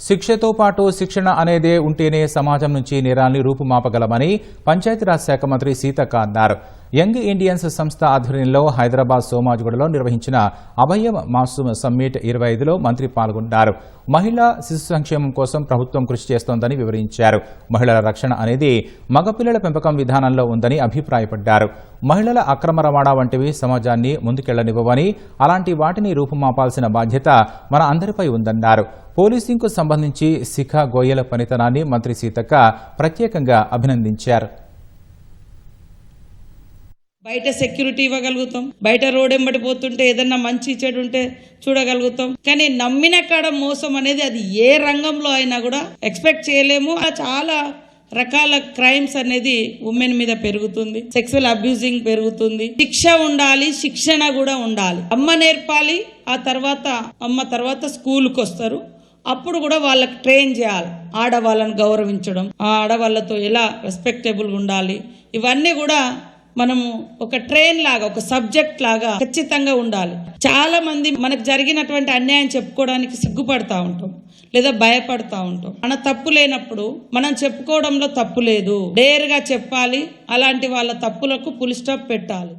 శిక్షతో పాటు శిక్షణ అనేదే ఉంటేనే సమాజం నుంచి నేరాల్ని రూపుమాపగలమని పంచాయతీరాజ్ శాఖ మంత్రి సీతక్క అన్నారు. యంగ్ ఇండియన్స్ సంస్థ ఆధ్వర్యంలో హైదరాబాద్ సోమాజిగూడలో నిర్వహించిన అభయ మాసూమ్ సమ్మిట్ ఇరవై ఐదులో మంత్రి పాల్గొన్నారు మహిళా శిశు సంక్షేమం కోసం ప్రభుత్వం కృషి చేస్తోందని వివరించారు. మహిళల రక్షణ అనేది మగపిల్లల పెంపకం విధానంలో ఉందని అభిప్రాయపడ్డారు. మహిళల అక్రమ రవాణా వంటివి సమాజాన్ని ముందుకెళ్ళనివ్వవని అలాంటి వాటిని రూపుమాపాల్సిన బాధ్యత మన అందరిపై ఉందన్నారు. పోలీసింగ్కు సంబంధించి శిఖ గోయల పనితనాన్ని మంత్రి సీతక్క ప్రత్యేకంగా అభినందించారు. బయట సెక్యూరిటీ ఇవ్వగలుగుతాం. బయట రోడ్ ఎంబడి పోతుంటే ఏదన్నా మంచి చెడు ఉంటే చూడగలుగుతాం. కానీ నమ్మిన కాడ మోసం అనేది అది ఏ రంగంలో అయినా కూడా ఎక్స్పెక్ట్ చేయలేము. ఆ చాలా రకాల క్రైమ్స్ అనేది ఉమెన్ మీద పెరుగుతుంది. సెక్సువల్ అబ్యూజింగ్ పెరుగుతుంది. శిక్ష ఉండాలి శిక్షణ కూడా ఉండాలి. అమ్మ నేర్పాలి ఆ తర్వాత అమ్మ తర్వాత స్కూల్కి వస్తారు. అప్పుడు కూడా వాళ్ళకి ట్రైన్ చేయాలి. ఆడవాళ్ళని గౌరవించడం ఆ ఆడవాళ్ళతో ఎలా రెస్పెక్టబుల్గా ఉండాలి? ఇవన్నీ కూడా మనము ఒక ట్రైన్ లాగా ఒక సబ్జెక్ట్ లాగా ఖచ్చితంగా ఉండాలి. చాలా మంది మనకు జరిగినటువంటి అన్యాయం చెప్పుకోవడానికి సిగ్గుపడతా ఉంటాం లేదా భయపడతా ఉంటాం. మన తప్పు లేనప్పుడు మనం చెప్పుకోవడంలో తప్పు లేదు. డేర్గా చెప్పాలి అలాంటి వాళ్ళ తప్పులకు పులి స్టాప్ పెట్టాలి.